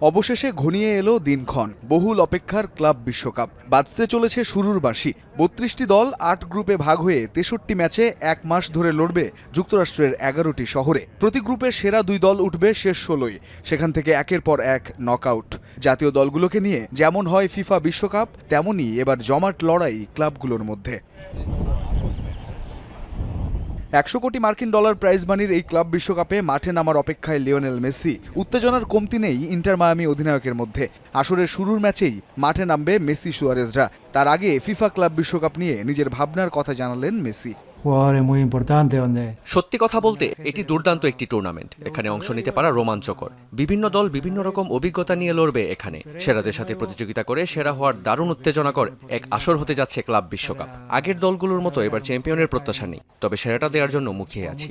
অবশেষে ঘনিয়ে এলো দিনক্ষণ। বহুল অপেক্ষার ক্লাব বিশ্বকাপ। বাজতে চলেছে শুরুর বাসি বত্রিশটি দল আট গ্রুপে ভাগ হয়ে তেষট্টি ম্যাচে এক মাস ধরে লড়বে যুক্তরাষ্ট্রের এগারোটি শহরে। প্রতি গ্রুপে সেরা দুই দল উঠবে শেষ ষোলোই। সেখান থেকে একের পর এক নকআউট। জাতীয় দলগুলোকে নিয়ে যেমন হয় ফিফা বিশ্বকাপ, তেমনই এবার জমাট লড়াই ক্লাবগুলোর মধ্যে। একশো কোটি মার্কিন ডলার প্রাইজ মানির এই ক্লাব বিশ্বকাপে মাঠে নামার অপেক্ষায় লিওনেল মেসি। উত্তেজনার কমতি নেই ইন্টার মায়ামি অধিনায়কের মধ্যে। আসরের শুরুর ম্যাচেই মাঠে নামবে মেসি সুয়ারেজরা। তার আগে ফিফা ক্লাব বিশ্বকাপ নিয়ে নিজের ভাবনার কথা জানালেন Messi. Jugadores muy importantes donde সত্যি কথা বলতে এটি দুর্দান্ত একটি টুর্নামেন্ট এখানে অংশ নিতে পারা রোমাঞ্চকর। বিভিন্ন দল বিভিন্ন রকম অভিজ্ঞতা নিয়ে লড়বে এখানে। সেরাদের সাথে প্রতিযোগিতা করে সেরা হওয়ার দারুণ উত্তেজনাকর এক আসর হতে যাচ্ছে ক্লাব বিশ্বকাপ। আগের দলগুলোর মতো এবার চ্যাম্পিয়নের প্রত্যাশা নেই। তবে সেরাটা দেওয়ার জন্য মুখিয়ে আছি।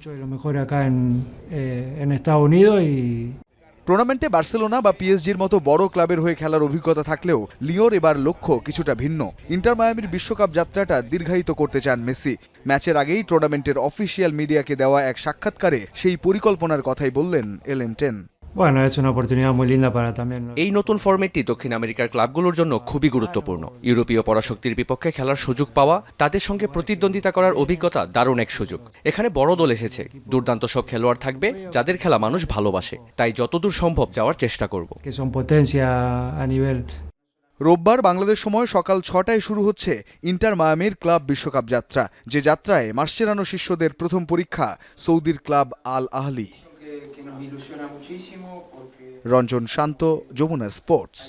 টুর্নামেন্টে বার্সেলোনা বা পিএসজির মতো বড় ক্লাবের হয়ে খেলার অভিজ্ঞতা থাকলেও লিওর এবার লক্ষ্য কিছুটা ভিন্ন। ইন্টার মায়ামির বিশ্বকাপ যাত্রাটা দীর্ঘায়িত করতে চান মেসি। ম্যাচের আগেই টুর্নামেন্টের অফিসিয়াল মিডিয়াকে দেওয়া এক সাক্ষাৎকারে সেই পরিকল্পনার কথাই বললেন LM ten. Bueno, es una oportunidad muy linda para también এই নতুন ফরম্যাটটি দক্ষিণ আমেরিকার ক্লাবগুলোর জন্য খুবই গুরুত্বপূর্ণ। ইউরোপীয় পরাশক্তির বিপক্ষে খেলার সুযোগ পাওয়া তাদের সঙ্গে প্রতিদ্বন্দ্বিতা করার অভিজ্ঞতা দারুণ এক সুযোগ। এখানে বড় দল এসেছে। দুর্দান্ত সব খেলোয়াড় থাকবে যাদের খেলা মানুষ ভালোবাসে। তাই যতদূর সম্ভব যাওয়ার চেষ্টা করব। Que son potencia a nivel রোববার বাংলাদেশ সময় সকাল ছটায় শুরু হচ্ছে ইন্টার মায়ামির ক্লাব বিশ্বকাপ যাত্রা। যে যাত্রায় মাসচেরানো শিষ্যদের প্রথম পরীক্ষা সৌদির ক্লাব আল আহলি। রঞ্জন শান্ত যমুনা স্পোর্টস